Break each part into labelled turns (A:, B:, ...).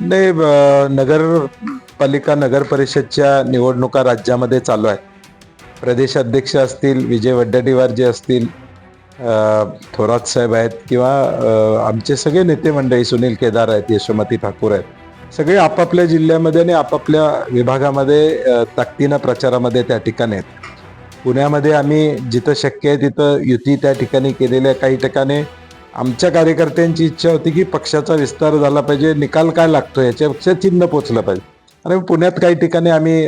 A: नाही ब- नगरपालिका नगर परिषदच्या निवडणुका राज्यामध्ये चालू आहेत. प्रदेश अध्यक्ष असतील विजय वड्डेटीवार जे असतील थोरात साहेब आहेत किंवा आमचे सगळे नेते मंडळी सुनील केदार आहेत यशोमती ठाकूर आहेत. सगळे आपापल्या जिल्ह्यामध्ये आणि आपापल्या विभागामध्ये ताकदीनं प्रचारामध्ये त्या ठिकाणी आहेत. पुण्यामध्ये आम्ही जिथं शक्य आहे तिथं युती त्या ठिकाणी केलेल्या काही ठिकाणी आमच्या कार्यकर्त्यांची इच्छा होती की पक्षाचा विस्तार झाला पाहिजे निकाल काय लागतो याच्यापेक्षा चिन्ह पोचलं पाहिजे. आणि पुण्यात काही ठिकाणी आम्ही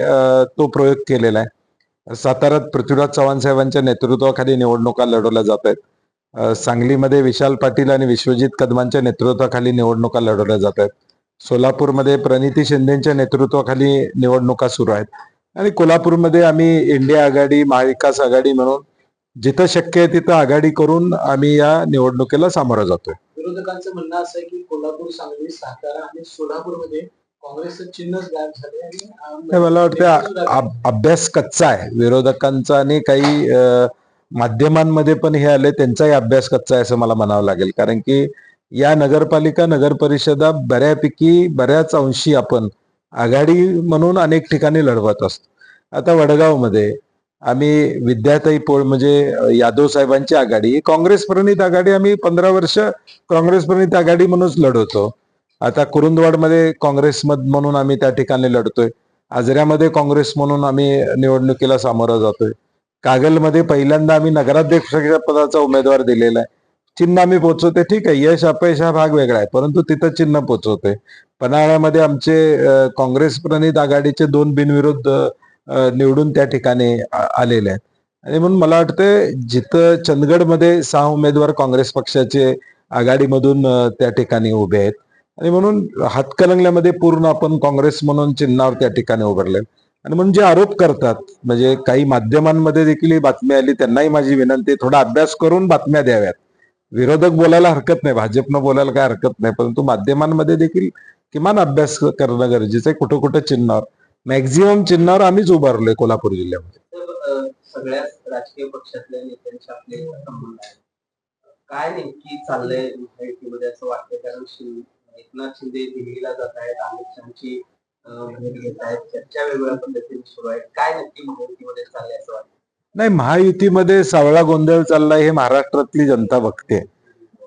A: तो प्रयोग केलेला आहे. साताऱ्यात पृथ्वीराज चव्हाण साहेबांच्या नेतृत्वाखाली निवडणुका लढवल्या जात आहेत. सांगलीमध्ये विशाल पाटील आणि विश्वजित कदमांच्या नेतृत्वाखाली निवडणुका लढवल्या जात आहेत. सोलापूरमध्ये प्रणिती शिंदेच्या नेतृत्वाखाली निवडणुका सुरू आहेत. आणि कोल्हापूरमध्ये आम्ही इंडिया आघाडी महाविकास आघाडी म्हणून जिथं शक्य आहे तिथं आघाडी करून आम्ही या निवडणुकीला सामोरं जातोय.
B: विरोधकांचं म्हणणं असं आहे की कोल्हापूर सांगली सातारा आणि सोलापूरमध्ये काँग्रेसचं चिन्हच गायब झाले
A: मला वाटतं अभ्यास कच्चा आहे. विरोधकांचा आणि काही माध्यमांमध्ये पण हे आले त्यांचाही अभ्यास कच्चा आहे असं मला म्हणावं लागेल. कारण की या नगरपालिका नगर परिषदा बऱ्यापैकी बऱ्याच अंशी आपण आघाडी म्हणून अनेक ठिकाणी लढवत असतो. आता वडगावमध्ये आम्ही विद्याताई पोळ म्हणजे यादव साहेबांची आघाडी. काँग्रेस प्रणित आघाडी आम्ही पंधरा वर्ष काँग्रेस प्रणित आघाडी म्हणूनच लढवतो. आता कुरुंदवाडमध्ये काँग्रेस म्हणून आम्ही त्या ठिकाणी लढतोय. आजऱ्यामध्ये काँग्रेस म्हणून आम्ही निवडणुकीला सामोरा जातोय. कागलमध्ये पहिल्यांदा आम्ही नगराध्यक्ष पदाचा उमेदवार दिलेला आहे. चिन्ह आम्ही पोचवते ठीक आहे यश अपयश हा भाग वेगळा आहे परंतु तिथं चिन्ह पोचवते पन्हाळ्यामध्ये आमचे काँग्रेस प्रणित आघाडीचे दोन बिनविरुद्ध निवडून त्या ठिकाणी आलेले आहेत. आणि म्हणून मला वाटतं जिथं चंदगडमध्ये सहा उमेदवार काँग्रेस पक्षाचे आघाडीमधून त्या ठिकाणी उभे आहेत. आणि म्हणून हातकलंगल्यामध्ये पूर्ण आपण काँग्रेस म्हणून चिन्हावर त्या ठिकाणी उभारले आणि म्हणून जे आरोप करतात म्हणजे काही माध्यमांमध्ये देखील ही बातमी आली त्यांनाही माझी विनंती थोडा अभ्यास करून बातम्या द्याव्यात. विरोधक बोलायला हरकत नाही भाजपनं बोलायला काय हरकत नाही परंतु माध्यमांमध्ये देखील किमान अभ्यास करणं गरजेचं आहे कुठं कुठं चिन्हावर. मॅक्झिमम चिन्हावर आम्हीच उभारलोय कोल्हापूर जिल्ह्यामध्ये.
B: तर, अं, सगळ्याच राजकीय पक्षातल्या नेत्यांचे आपले संबंध आहेत. काय नेमकी चाललंय महायुतीमध्ये असं वाटतं कारण शिं- एकनाथ शिंदे दिल्लीला जात आहेत अमित शहाची अं, भेट घेत आहेत चर्चा वेगवेगळ्या पद्धतीने सुरू आहे काय नक्की महायुतीमध्ये चाललंय असं वाटतं
A: नाही महायुतीमध्ये सावळा गोंधळ चाललाय हे महाराष्ट्रातली जनता बघते.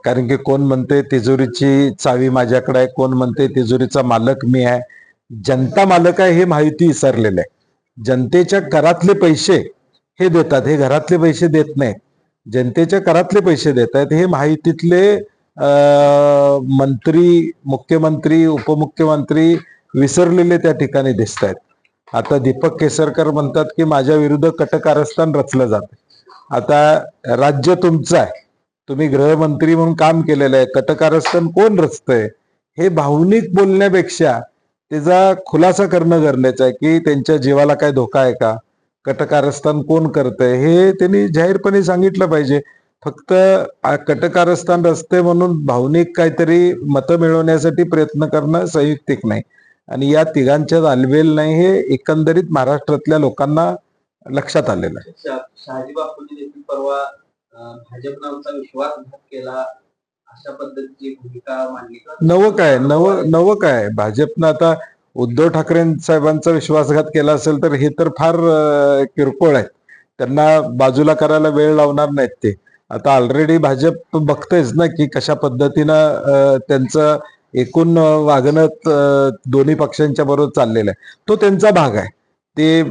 A: कारण की कोण म्हणते तिजोरीची चावी माझ्याकडे आहे कोण म्हणते तिजोरीचा मालक मी आहे. जनता मालक आहे हे माहिती विसरलेलं आहे. जनतेच्या करातले पैसे हे देतात हे घरातले पैसे देत नाहीत. जनतेच्या करातले पैसे देत आहेत हे माहितीतले मंत्री मुख्यमंत्री उपमुख्यमंत्री विसरलेले त्या ठिकाणी दिसत आहेत. आता दीपक केसरकर म्हणतात की माझ्या विरुद्ध कटकारस्थान रचलं जात आता राज्य तुमचं आहे. तुम्ही गृहमंत्री म्हणून काम केलेलं आहे. कटकारस्थान कोण रचतंय? हे भावनिक बोलण्यापेक्षा त्याचा खुलासा करणं गरजेचं आहे की त्यांच्या जीवाला काय धोका आहे का? कटकारस्थान कोण करतंय? हे त्यांनी जाहीरपणे सांगितलं पाहिजे. फक्त कटकारस्थान रस्ते म्हणून भावनिक काहीतरी मतं मिळवण्यासाठी प्रयत्न करणं संयुक्तिक नाही. आणि या तिघांच्या आलबेल नाही हे एकंदरीत महाराष्ट्रातल्या लोकांना लक्षात आलेलं आहे.
B: शहाजी बापूंनी देखील परवा भाजपनं विश्वासघात केला. अशा पद्धतीची भूमिका मांडली
A: नवं काय? नवं नवं काय? भाजपनं आता उद्धव ठाकरे साहेबांचा विश्वासघात केला असेल तर हे तर फार किरकोळ आहे त्यांना बाजूला करायला वेळ लावणार नाहीत ते. आता ऑलरेडी भाजप बघतेच ना की कशा पद्धतीनं त्यांचं एकूण वागणं दोन्ही पक्षांच्या बरोबर चाललेलं आहे. तो त्यांचा भाग आहे. ते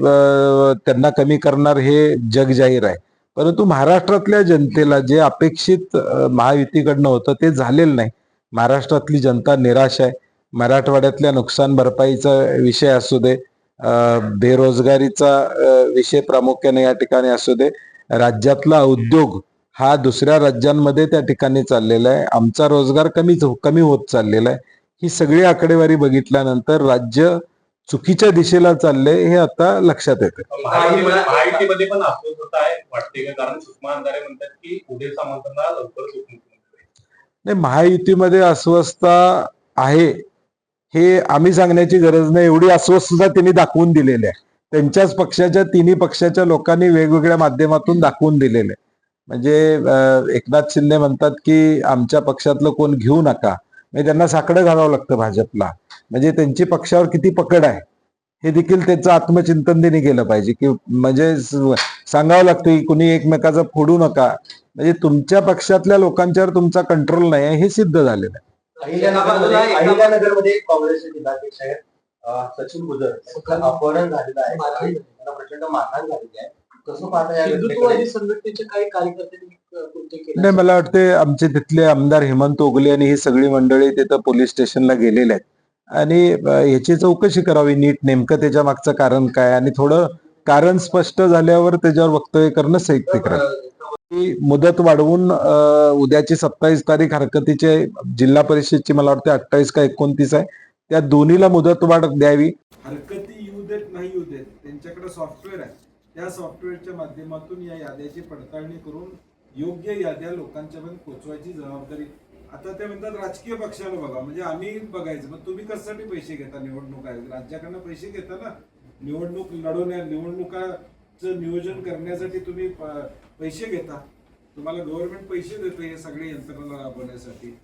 A: त्यांना कमी करणार हे जग जाहीर आहे. परंतु महाराष्ट्रातल्या जनतेला जे अपेक्षित महायुतीकडनं होतं ते झालेलं नाही. महाराष्ट्रातली जनता निराश आहे. मराठवाड्यातल्या नुकसान भरपाईचा विषय असू दे बेरोजगारीचा विषय प्रामुख्याने या ठिकाणी असू दे राज्यातला उद्योग हा दुसऱ्या राज्यांमध्ये त्या ठिकाणी चाललेला आहे. आमचा रोजगार कमीच कमी होत चाललेला आहे. ही सगळी आकडेवारी बघितल्यानंतर राज्य चुकीच्या दिशेला चाललंय हे आता लक्षात येतं
C: महायुतीमध्ये पण अस्वस्थता आहे. वाटते कारण सुषमा अंधारे म्हणतात की उपमुख्यमंत्री
A: नाही. महायुतीमध्ये अस्वस्थता आहे. हे आम्ही सांगण्याची गरज नाही. एवढी अस्वस्थता त्यांनी दाखवून दिलेली आहे. त्यांच्याच पक्षाच्या तिन्ही पक्षाच्या लोकांनी वेगवेगळ्या माध्यमातून दाखवून दिलेले. म्हणजे एकनाथ शिंदे म्हणतात की आमच्या पक्षातलं कोण घेऊ नका. म्हणजे त्यांना साकडं घालावं लागतं भाजपला. म्हणजे त्यांची पक्षावर किती पकड आहे हे देखील त्यांचं आत्मचिंतन त्यांनी केलं पाहिजे की म्हणजे सांगावं लागतं की कुणी एकमेकाचा फोडू नका. म्हणजे तुमच्या पक्षातल्या लोकांच्यावर तुमचा कंट्रोल नाही आहे हे सिद्ध झालेलं आहे.
D: अहिल्यानगरमध्ये-
B: काँग्रेसचे जिल्हाध्यक्ष आहेत सचिन गुजर अपहरण झालेलं आहे. त्यांना प्रचंड मारहाण झालेली आहे.
A: नाही मला वाटते आमचे तिथले आमदार हेमंत ओगले आणि ही सगळी मंडळी तिथं पोलीस स्टेशनला गेलेले आहेत. आणि अ, याची चौकशी करावी नीट नेमकं त्याच्या मागचं कारण काय आणि थोडं कारण स्पष्ट झाल्यावर त्याच्यावर वक्तव्य करणं साहित्यिक राहील. मुदत वाढवून उद्याची सत्तावीस तारीख हरकतीचे जिल्हा परिषदची मला वाटते अठ्ठावीस का एकोणतीस आहे त्या दोन्हीला मुदत वाढ द्यावी.
E: हरकती येऊ देत नाही येऊ देत त्यांच्याकडे सॉफ्टवेअर आहे. त्या सॉफ्टवेअरच्या माध्यमातून या याद्याची पडताळणी करून योग्य याद्या लोकांच्या पर्यंत पोहोचवायची जबाबदारी आता ते म्हणतात राजकीय पक्षाला बघा म्हणजे आम्ही बघायचं. मग तुम्ही कशासाठी पैसे घेता निवडणूक? आहे राज्याकडनं पैसे घेता ना. निवडणूक लढवण्या निवडणुकाचं नियोजन करण्यासाठी तुम्ही प- पैसे घेता. तुम्हाला गव्हर्नमेंट पैसे देतं हे सगळे यंत्रणा राबवण्यासाठी.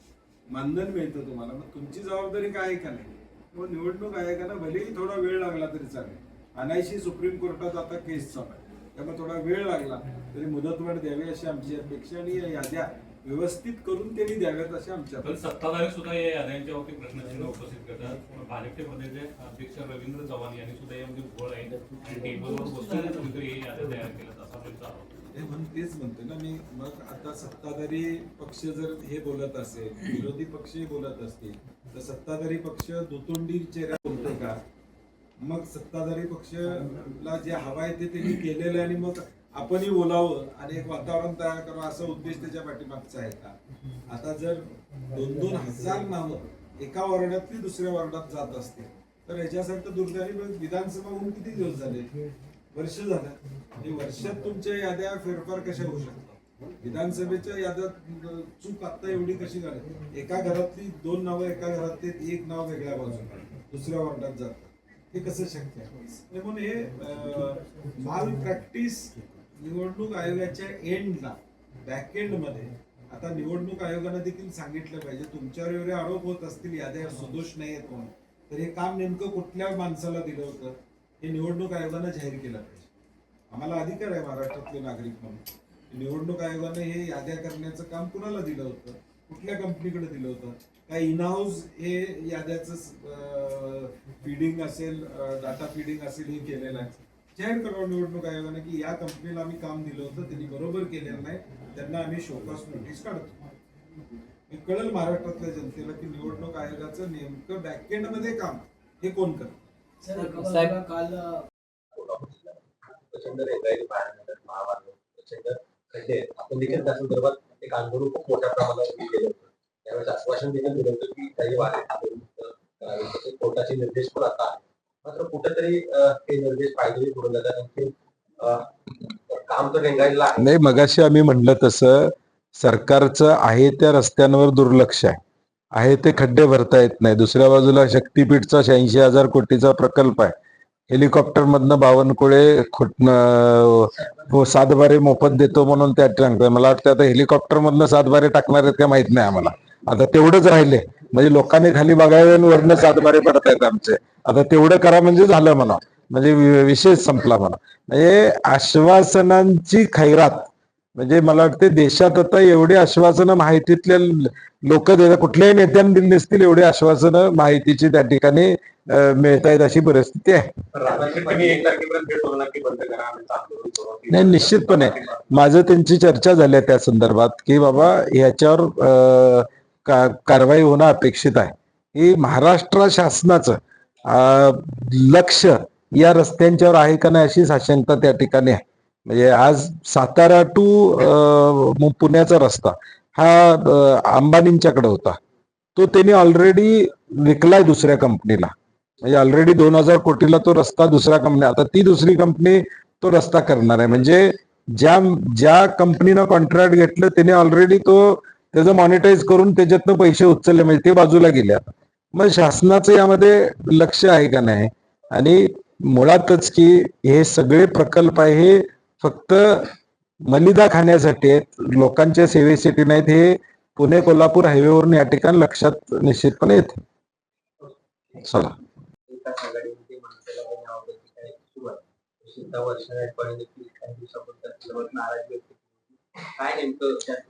E: मानधन मिळतं तुम्हाला. मग तुमची जबाबदारी काय आहे का नाही? मग निवडणूक आयोगानं भलेही थोडा वेळ लागला तरी चालेल. अनायशी सुप्रीम कोर्टात आता केस चालू आहे. त्यामुळे थोडा वेळ लागला. तरी मुदतवाढ द्यावी अशी आमची अपेक्षा आणि या याद्या व्यवस्थित करून त्यांनी द्याव्यात अशी आमची
F: पण
E: अपेक्षा.
F: सत्ताधारी सुद्धा या याद्यांच्या बाबतीत प्रश्नचिन्ह उपस्थित करतात. भाजपचे प्रदेश अध्यक्ष रवींद्र चव्हाण यांनी सुद्धा यामध्ये घोळ आहे आणि टेबलवर बसून याद्या तयार केल्यात असा त्यांचा
E: तेच म्हणतो ना मी. मग आता सत्ताधारी पक्ष जर हे बोलत असेल विरोधी पक्षही बोलत असतील तर सत्ताधारी पक्ष दुतोंडी चेहरा बोलतो का? मग सत्ताधारी पक्षला जे हवा आहे ते त्यांनी केलेलं आणि मग आपणही बोलावं आणि एक वातावरण तयार करावं असा उद्देश त्याच्या पाठीमागचा आहे का? आता जर दोन दोन हजार नावं एका वॉर्डातली दुसऱ्या वॉर्डात जात असते तर याच्यासारखं दुर्दैवी विधानसभा होऊन किती दिवस झाले? वर्ष झालं. आणि वर्षात तुमच्या याद्या फेरफार कशा होऊ शकतात? विधानसभेच्या याद्यात चूक आता एवढी कशी झाली? एका घरातली दोन नावं एका घरातली एक नाव वेगळ्या बाजूला दुसऱ्या वॉर्डात जातात हे कसं शक्य आहे? म्हणून हे माल प्रॅक्टिस निवडणूक आयोगाच्या एंडला बॅकमध्ये आता निवडणूक आयोगानं देखील सांगितलं पाहिजे. तुमच्यावर एवढे आरोप होत असतील याद्या सुदोष नाही आहेत म्हणून तर हे काम नेमकं कुठल्या माणसाला दिलं होतं हे निवडणूक आयोगानं जाहीर केलं पाहिजे. आम्हाला अधिकार आहे महाराष्ट्रातले नागरिक म्हणून. निवडणूक आयोगाने हे याद्या करण्याचं काम कुणाला दिलं होतं? कुठल्या कंपनीकडे दिलं होतं? काय इनहाऊस हे याद्याचं फिडिंग असेल डाटा फिडिंग असेल हे केलेलं आहे. जाहीर करावं निवडणूक आयोगाने की या कंपनीला आम्ही काम दिलं होतं त्यांनी बरोबर केलेलं नाही त्यांना आम्ही शोकास नोटीस काढतो. हे कळेल महाराष्ट्रातल्या जनतेला की निवडणूक आयोगाचं नेमकं बॅकएंडमध्ये काम हे कोण करतं?
D: साहेब
B: काल प्रचंड महामार्ग प्रचंड खड्डे. आपण देखील त्या संदर्भात एक आंदोलन खूप मोठ्या प्रमाणात केलं होतं. त्यावेळेस आश्वासन देखील दिलं होतं की काही वारे कोर्टाचे निर्देश पण आता आहेत. मात्र कुठेतरी ते निर्देश पाहिजे करून जातात काम तर रेंगायला
A: नाही मगाशी आम्ही म्हणलं तसं सरकारचं आहे त्या रस्त्यांवर दुर्लक्ष आहे. आहे ते खड्डे भरता येत नाही. दुसऱ्या बाजूला शक्तीपीठचा शहाऐंशी हजार कोटीचा प्रकल्प आहे. हेलिकॉप्टर मधनं बावनकुळे सातबारे मोफत देतो म्हणून त्या सांगतोय मला वाटतं आता हेलिकॉप्टर मधनं सातबारे टाकणार आहेत का माहीत नाही आम्हाला. आता तेवढंच राहिले. म्हणजे लोकांनी खाली बघावे वरनं सातबारे पडत आहेत आमचे. आता तेवढं करा म्हणजे झालं म्हणा. म्हणजे विशेष विषय संपला म्हणा. म्हणजे आश्वासनांची खैरात. म्हणजे मला वाटते देशात आता एवढे आश्वासनं माहितीतल्या लोक देतात. कुठल्याही नेत्यांनी दिली नसतील एवढे आश्वासनं माहितीची त्या ठिकाणी अं, मिळतायत अशी परिस्थिती आहे. नाही, निश्चितपणे. माझं त्यांची चर्चा झाली आहे त्या संदर्भात की बाबा ह्याच्यावर कारवाई होणं अपेक्षित आहे. ही महाराष्ट्र शासनाचं लक्ष या रस्त्यांच्यावर आहे का नाही अशी साशंकता त्या ठिकाणी आहे. म्हणजे आज सातारा टू पुण्याचा रस्ता हा अंबानींच्याकडे होता. तो त्यांनी ऑलरेडी विकलाय दुसऱ्या कंपनीला म्हणजे ऑलरेडी दोन हजार कोटीला तो रस्ता दुसऱ्या कंपनी आता ती दुसरी कंपनी तो रस्ता करणार आहे. म्हणजे ज्या ज्या कंपनीनं कॉन्ट्रॅक्ट घेतलं त्याने ऑलरेडी तो त्याचं मॉनिटाईज करून त्याच्यातनं पैसे उचलले. म्हणजे ते बाजूला गेले आता. मग शासनाचं यामध्ये लक्ष आहे का नाही? आणि मुळातच की हे सगळे प्रकल्प आहे हे फक्त मलिदा खाण्यासाठी आहेत. लोकांच्या सेवेसाठी नाहीत हे पुणे कोल्हापूर हायवेवरून या ठिकाणी लक्षात निश्चितपणे येते. चला.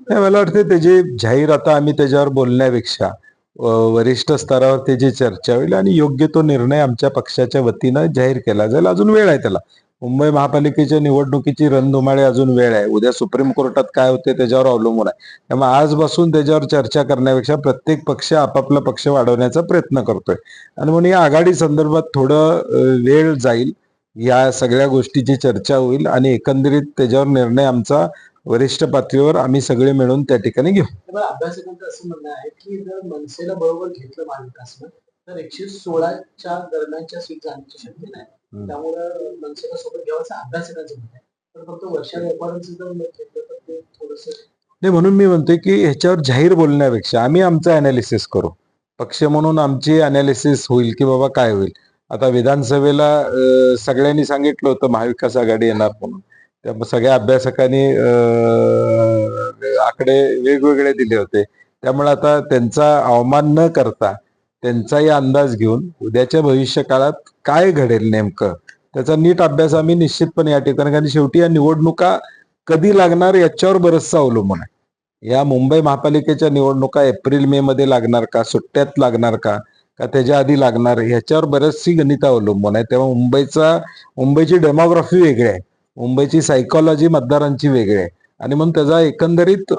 A: नाही मला वाटतं त्याची जाहीर आता आम्ही त्याच्यावर बोलण्यापेक्षा वरिष्ठ स्तरावर त्याची चर्चा होईल आणि योग्य तो निर्णय आमच्या पक्षाच्या वतीनं जाहीर केला जाईल. अजून वेळ आहे त्याला. मुंबई महापालिकेच्या निवडणुकीची रणधुमाळी अजून वेळ आहे. उद्या सुप्रीम कोर्टात काय होते त्याच्यावर अवलंबून आहे. त्यामुळे आजपासून त्याच्यावर चर्चा करण्यापेक्षा प्रत्येक पक्ष आपापला पक्ष वाढवण्याचा प्रयत्न करतोय. आणि म्हणून या आघाडी संदर्भात थोडं वेळ जाईल. या सगळ्या गोष्टीची चर्चा होईल आणि एकंदरीत त्याच्यावर निर्णय आमचा वरिष्ठ पातळीवर आम्ही सगळे मिळून त्या ठिकाणी घेऊ.
D: अभ्यासकांचं असं म्हणणं आहे की जर मनसेला बरोबर घेतलं महाविकासनं तर एकशे सोळाच्या दरम्यानच्या सीट जाण्याची
A: हम्म.
D: त्यामुळं मनसेला सोबत घ्यावं आभ्यासकांचं म्हणणं आहे. पण फक्त वर्षा जर घेतलं तर ते थोडस
A: नाही म्हणून मी म्हणतोय की ह्याच्यावर जाहीर बोलण्यापेक्षा आम्ही आमचं अनालिसिस करू. पक्ष म्हणून आमची अनालिसिस होईल की बाबा काय होईल? आता विधानसभेला सगळ्यांनी सांगितलं होतं महाविकास आघाडी येणार म्हणून. त्या सगळ्या अभ्यासकांनी आकडे वेगवेगळे दिले होते. त्यामुळे आता त्यांचा अवमान न करता त्यांचाही अंदाज घेऊन उद्याच्या भविष्य काळात काय घडेल नेमकं त्याचा नीट अभ्यास आम्ही निश्चितपणे या ठिकाणी कारण शेवटी या निवडणुका कधी लागणार याच्यावर बरंचसं अवलंबून आहे. या मुंबई महापालिकेच्या निवडणुका एप्रिल मे मध्ये लागणार का सुट्ट्यात लागणार का का त्याच्या आधी लागणार ह्याच्यावर बरेचशी गणित अवलंबून आहे. तेव्हा मुंबईचा मुंबईची डेमोग्राफी वेगळी आहे. मुंबईची सायकॉलॉजी मतदारांची वेगळी आहे. आणि म्हणून त्याचा एकंदरीत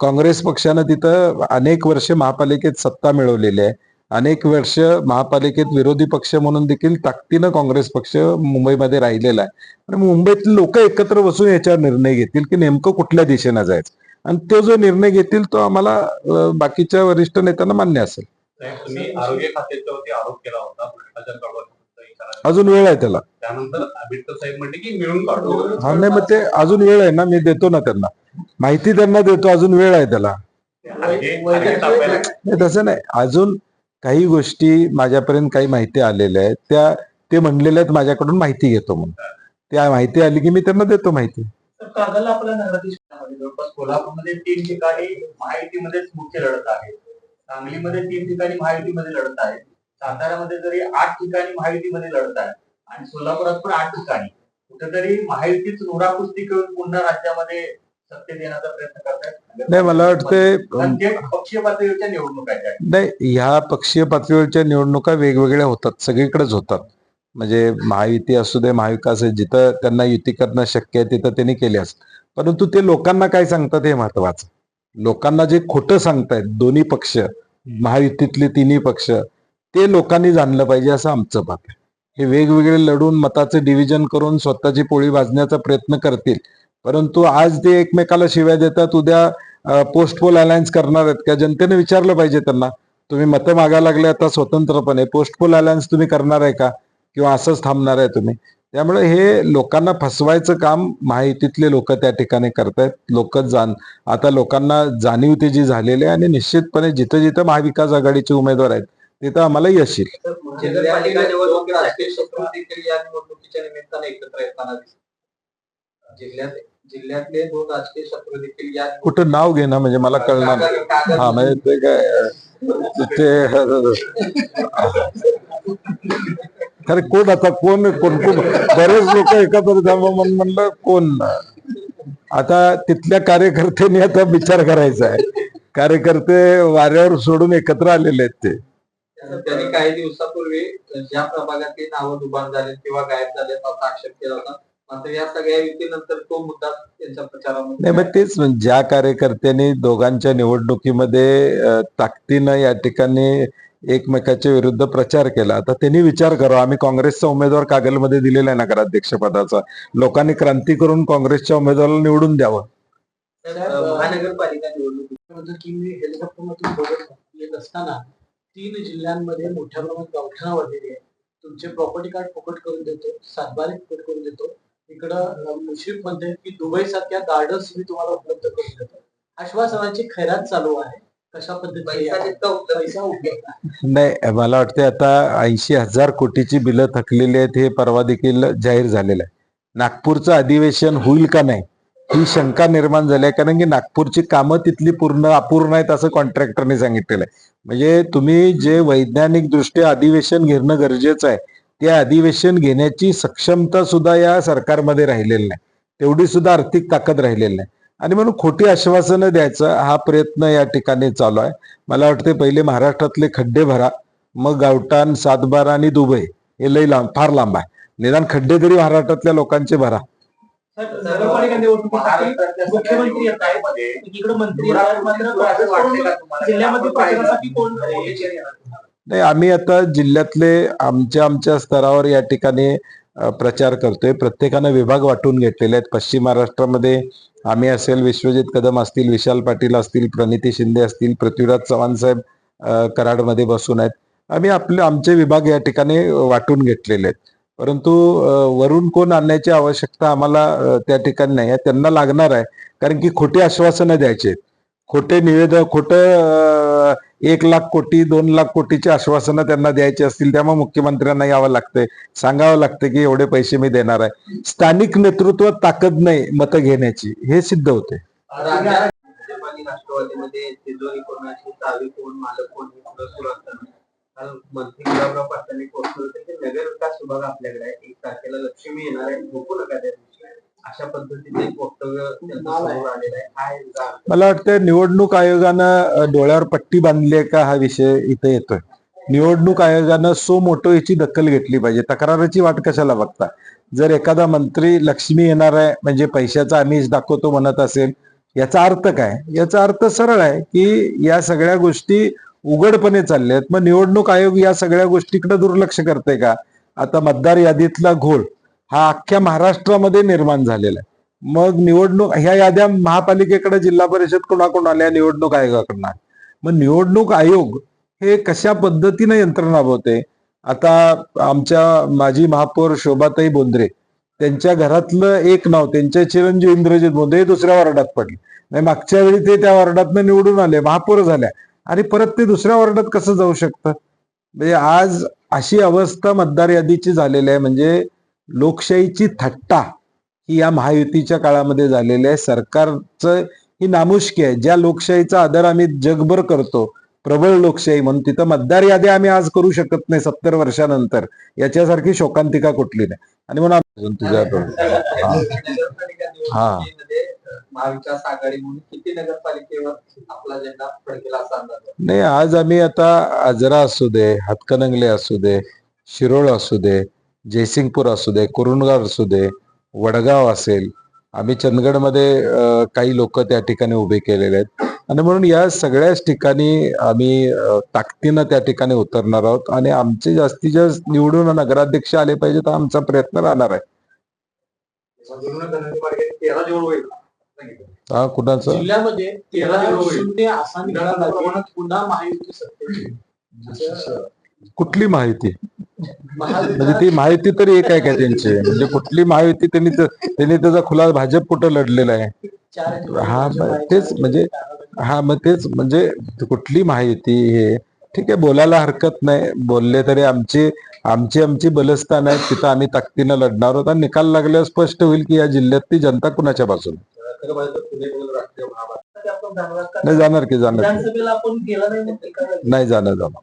A: काँग्रेस पक्षानं तिथं अनेक वर्ष महापालिकेत सत्ता मिळवलेली आहे. अनेक वर्ष महापालिकेत विरोधी पक्ष म्हणून देखील ताकदीनं काँग्रेस पक्ष मुंबईमध्ये राहिलेला आहे. आणि मुंबईतले लोक एकत्र बसून याच्यावर निर्णय घेतील की नेमकं कुठल्या दिशेनं जायचं. आणि तो जो निर्णय घेतील तो आम्हाला बाकीच्या वरिष्ठ नेत्यांना मान्य असेल.
C: तुम्ही आरोग्य खात्याच्यावरती आरोप केला होता भ्रष्टाचार
A: अजून वेळ आहे त्याला.
C: त्यानंतर आंबेडकर साहेब म्हणले की मिळून काढू.
A: हा नाही मग ते अजून वेळ आहे ना मी देतो ना त्यांना. माहिती त्यांना देतो अजून वेळ आहे त्याला. नाही तसं नाही. अजून काही गोष्टी माझ्यापर्यंत काही माहिती आलेल्या आहेत. त्या ते म्हणलेल्या आहेत माझ्याकडून माहिती घेतो म्हणून. त्या माहिती आली की मी त्यांना देतो माहिती.
F: कागल आपल्या नगराधीश जवळपास कोल्हापूरमध्ये तीन ठिकाणी महायुतीमध्येच मुख्य लढत आहे. सांगलीमध्ये तीन ठिकाणी महायुतीमध्ये लढत आहे. साताऱ्यामध्ये जरी आठ ठिकाणी महायुतीमध्ये लढत आहे आणि सोलापुरात पण आठ ठिकाणी कुठेतरी महायुतीच कुस्ती करून पुन्हा राज्यामध्ये सत्तेत येण्याचा प्रयत्न करतायत.
A: नाही मला वाटतंय
F: कारण ते पक्षीय पातळीवरच्या निवडणूक
A: नाही ह्या पक्षीय पातळीवरच्या निवडणुका वेगवेगळ्या होतात सगळीकडेच होतात. म्हणजे महायुती असू दे महाविकास आहे जिथं त्यांना युती करणं शक्य आहे तिथं त्यांनी केले असत परंतु ते लोकांना काय सांगतात हे महत्वाचं? लोकांना जे खोटं सांगतायत दोन्ही पक्ष महायुतीतले तिन्ही पक्ष ते लोकांनी जाणलं पाहिजे असं आमचं मत आहे. हे वेगवेगळे लढून मताचे डिव्हिजन करून स्वतःची पोळी भाजण्याचा प्रयत्न करतील. परंतु आज ते एकमेकाला शिव्या देतात उद्या पोस्ट पोल अलायन्स करणार आहेत का? जनतेने विचारलं पाहिजे त्यांना तुम्ही मतं मागायला लागले आता स्वतंत्रपणे पोस्ट पोल अलायन्स तुम्ही करणार आहे का? किंवा असंच थांबणार आहे तुम्ही? त्यामुळे हे लोकांना फसवायचं काम माहितीतले लोक त्या ठिकाणी करतायत. लोक जाण आता लोकांना जाणीव जी झालेली आहे आणि निश्चितपणे जिथं जिथं महाविकास आघाडीचे उमेदवार आहेत तिथं आम्हाला यश येईल.
B: राजकीय देखील या निवडणुकीच्या निमित्ताने एकत्र येताना जिल्ह्यात जिल्ह्यातले दोन राजकीय देखील या
A: कुठं नाव घेणं म्हणजे मला कळणार नाही. हा म्हणजे ते काय ते अरे कोण आता कोण कोण कोण? बरेच लोक एकत्र जमा म्हणून म्हणलं कोण? आता तिथल्या कार्यकर्त्यांनी आता विचार करायचा आहे. कार्यकर्ते वाऱ्यावर सोडून एकत्र आलेले आहेत ते.
B: त्यांनी काही दिवसापूर्वी ज्या प्रभागातली नावं दुबार झाले किंवा गायब झाले असा आक्षेप केला होता. मात्र या सगळ्या युतीनंतर तो मुद्दा त्यांच्या प्रचारामध्ये
A: नाही मग तेच ज्या कार्यकर्त्यांनी दोघांच्या निवडणुकीमध्ये ताकदीनं या ठिकाणी एकमेकाच्या विरुद्ध प्रचार केला आता त्यांनी विचार करावा आम्ही काँग्रेसचा उमेदवार कागलमध्ये दिलेला आहे नगराध्यक्षपदाचा. लोकांनी क्रांती करून काँग्रेसच्या उमेदवाराला निवडून द्यावं.
B: महानगरपालिका निवडणूक
D: म्हणतो की मी हेलिकॉप्टरमधून बघत येत असताना तीन जिल्ह्यांमध्ये मोठ्या प्रमाणात गावठाणा वाढलेली आहे. तुमचे प्रॉपर्टी कार्ड फुकट करून देतो सातबारे फुकट करून देतो. इकडं मुश्रीफ म्हणते की दुबई सारख्या गार्डन्स मी तुम्हाला उपलब्ध करून देतो. आश्वासनाची खैरात चालू आहे. कशा
A: नाही मला वाटते आता ऐंशी हजार कोटीची बिलं थकलेली आहेत हे परवा देखील जाहीर झालेलं आहे. नागपूरचं अधिवेशन होईल का नाही? ही शंका निर्माण झाली आहे. कारण की नागपूरची कामं तिथली पूर्ण अपूर्ण आहेत असं कॉन्ट्रॅक्टरने सांगितलेलं आहे. म्हणजे तुम्ही जे वैज्ञानिक दृष्ट्या अधिवेशन घेणं गरजेचं आहे ते अधिवेशन घेण्याची सक्षमता सुद्धा या सरकारमध्ये राहिलेली नाही. तेवढी सुद्धा आर्थिक ताकद राहिलेली नाही. आणि म्हणून खोटी आश्वासनं द्यायचा हा प्रयत्न या ठिकाणी चालू आहे. मला वाटते पहिले महाराष्ट्रातले खड्डे भरा. मग गावठाण सातबारा आणि दुबई हे लई लांब फार लांब आहे. निदान खड्डे तरी महाराष्ट्रातल्या लोकांचे भरा.
B: मुख्यमंत्री येत आहेत. एकीकडे मंत्री येत आहेत. मात्र जिल्ह्यामध्ये प्रचारासाठी कोण
A: नाही आम्ही आता जिल्ह्यातले आमच्या आमच्या स्तरावर या ठिकाणी प्रचार करतोय. प्रत्येकानं विभाग वाटून घेतलेले आहेत. पश्चिम महाराष्ट्रामध्ये आम्ही असेल विश्वजित कदम असतील विशाल पाटील असतील प्रणिती शिंदे असतील पृथ्वीराज चव्हाण साहेब कराडमध्ये बसून आहेत. आम्ही आपले आमचे विभाग या ठिकाणी वाटून घेतलेले आहेत. परंतु वरून कोण आणण्याची आवश्यकता आम्हाला त्या ठिकाणी नाही आहे. त्यांना लागणार आहे. कारण की खोटी आश्वासनं द्यायचे खोटे निवेदन खोटं एक लाख कोटी दोन लाख कोटीची आश्वासनं त्यांना द्यायची असतील त्यामुळे मुख्यमंत्र्यांना यावं लागतंय. सांगावं लागतं की एवढे पैसे मी देणार आहे. स्थानिक नेतृत्व ताकद नाही मतं घेण्याची. हे सिद्ध होते
B: राष्ट्रवादीमध्ये काल मंत्री गुलाबराव पाटलांनी पोस्ट होते की नगर विकास विभाग आपल्याकडे आहे. एक तारखेला लक्ष्मी येणार आहे. झोपू नका त्या दिवशी. अशा पद्धतीचे एक वक्तव्य आलेलं आहे.
A: मला वाटतं निवडणूक आयोगानं डोळ्यावर पट्टी बांधली आहे का हा विषय इथे येतोय. निवडणूक आयोगानं सो मोठो याची दखल घेतली पाहिजे. तक्राराची वाट कशाला बघता? जर एखादा मंत्री लक्ष्मी येणार आहे म्हणजे पैशाचा आमिष दाखवतो म्हणत असेल याचा अर्थ काय? याचा अर्थ सरळ आहे की या सगळ्या गोष्टी उघडपणे चालले आहेत मग निवडणूक आयोग या सगळ्या गोष्टीकडे दुर्लक्ष करते का? आता मतदार यादीतला घोळ हा अख्ख्या महाराष्ट्रामध्ये निर्माण झालेला आहे. मग निवडणूक ह्या याद्या महापालिकेकडे जिल्हा परिषद कोणाकडून आल्या निवडणूक आयोगाकडून? मग निवडणूक आयोग हे कशा पद्धतीने यंत्रणा राबवते आता आमच्या माजी महापौर शोभाताई बोंद्रे त्यांच्या घरातलं एक नाव त्यांचे चिरंजीव इंद्रजित बोंद्रे हे दुसऱ्या वार्डात पडले. नाही मागच्या वेळी ते त्या वार्डातनं निवडून आले महापौर झाल्या. आणि परत ते दुसऱ्या वॉर्डात कसं जाऊ शकतं? म्हणजे आज अशी अवस्था मतदार यादीची झालेली आहे. म्हणजे लोकशाहीची थट्टा ही या महायुतीच्या काळामध्ये झालेली आहे. सरकारचं ही नामुष्की आहे. ज्या लोकशाहीचा आदर आम्ही जगभर करतो प्रबळ लोकशाही म्हणून तिथं मतदार यादी आम्ही आज करू शकत नाही सत्तर वर्षानंतर. याच्यासारखी शोकांतिका कुठली नाही. आणि म्हणून तुझ्या हा.
B: महाविकास आघाडी म्हणून किती नगरपालिकेवर आपला झेंडा फडकेला असा अंदाज?
A: नाही आज आम्ही आता आजरा असू दे हातकणंगले असू दे शिरोळ असू दे जयसिंगपूर असू दे कुरुंदगाव असू दे वडगाव असेल आम्ही चंदगडमध्ये काही लोक त्या ठिकाणी उभे केलेले आहेत. आणि म्हणून या सगळ्याच ठिकाणी आम्ही ताकदीनं त्या ठिकाणी उतरणार आहोत आणि आमचे जास्तीत जास्त निवडून नगराध्यक्ष आले पाहिजे तर आमचा प्रयत्न राहणार आहे. हा कुणाचं?
D: जिल्ह्यामध्ये तेरा. शून्य असा निकाल लागला पुन्हा महायुती सत्तेची असं
A: कुठली माहिती? म्हणजे ती माहिती तरी एक आहे का त्यांची? म्हणजे कुठली माहिती त्यांनी तर- त्यांनी त्याचा खुला भाजप कुठं लढलेला आहे. हा, तेच म्हणजे- हा मग तेच म्हणजे कुठली माहिती हे? ठीक आहे बोलायला हरकत नाही. बोलले तरी आमची आमची आमची बलस्थान आहेत तिथं आम्ही ताकदीनं लढणार आहोत. आणि निकाल लागल्यावर स्पष्ट होईल की या जिल्ह्यातली जनता कुणाच्या बाजूने नाही जाणार की जाणार
B: नाही
A: जाणार जाणार.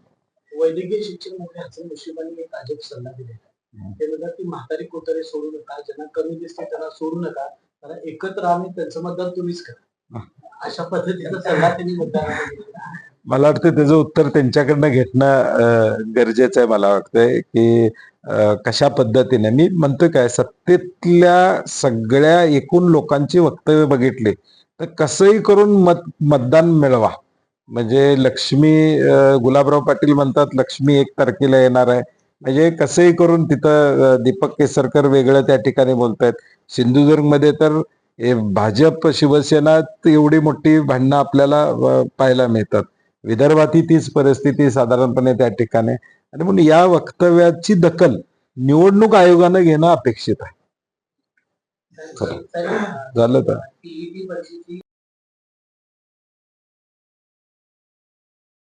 D: वैद्यकीय शिक्षण मंत्री हसन मुश्रीफांनी एक अजब सल्ला दिलेला ते म्हणतात की म्हातारी कोतारे सोडू नका ज्यांना कमी दिसते त्यांना सोडू नका कारण एकत्र आम्ही त्यांचं मतदान तुम्हीच करा. अशा पद्धतीचा सल्ला त्यांनी मतदारांना दिलेला.
A: मला वाटतं त्याचं उत्तर त्यांच्याकडनं घेणं गरजेचं आहे मला वाटतंय की कशा पद्धतीने. मी म्हणतोय काय सत्तेतल्या सगळ्या एकूण लोकांची वक्तव्य बघितली तर कसंही करून मत मतदान मिळवा. म्हणजे लक्ष्मी गुलाबराव पाटील म्हणतात लक्ष्मी एक तारखेला येणार आहे. म्हणजे कसंही करून तिथं दीपक केसरकर वेगळं त्या ठिकाणी बोलतायत. सिंधुदुर्गमध्ये तर भाजप शिवसेना एवढी मोठी भांडणं आपल्याला पाहायला मिळतात. विदर्भातही तीच परिस्थिती साधारणपणे त्या ठिकाणी. आणि म्हणून या वक्तव्याची दखल निवडणूक आयोगानं घेणं अपेक्षित आहे. झालं तर.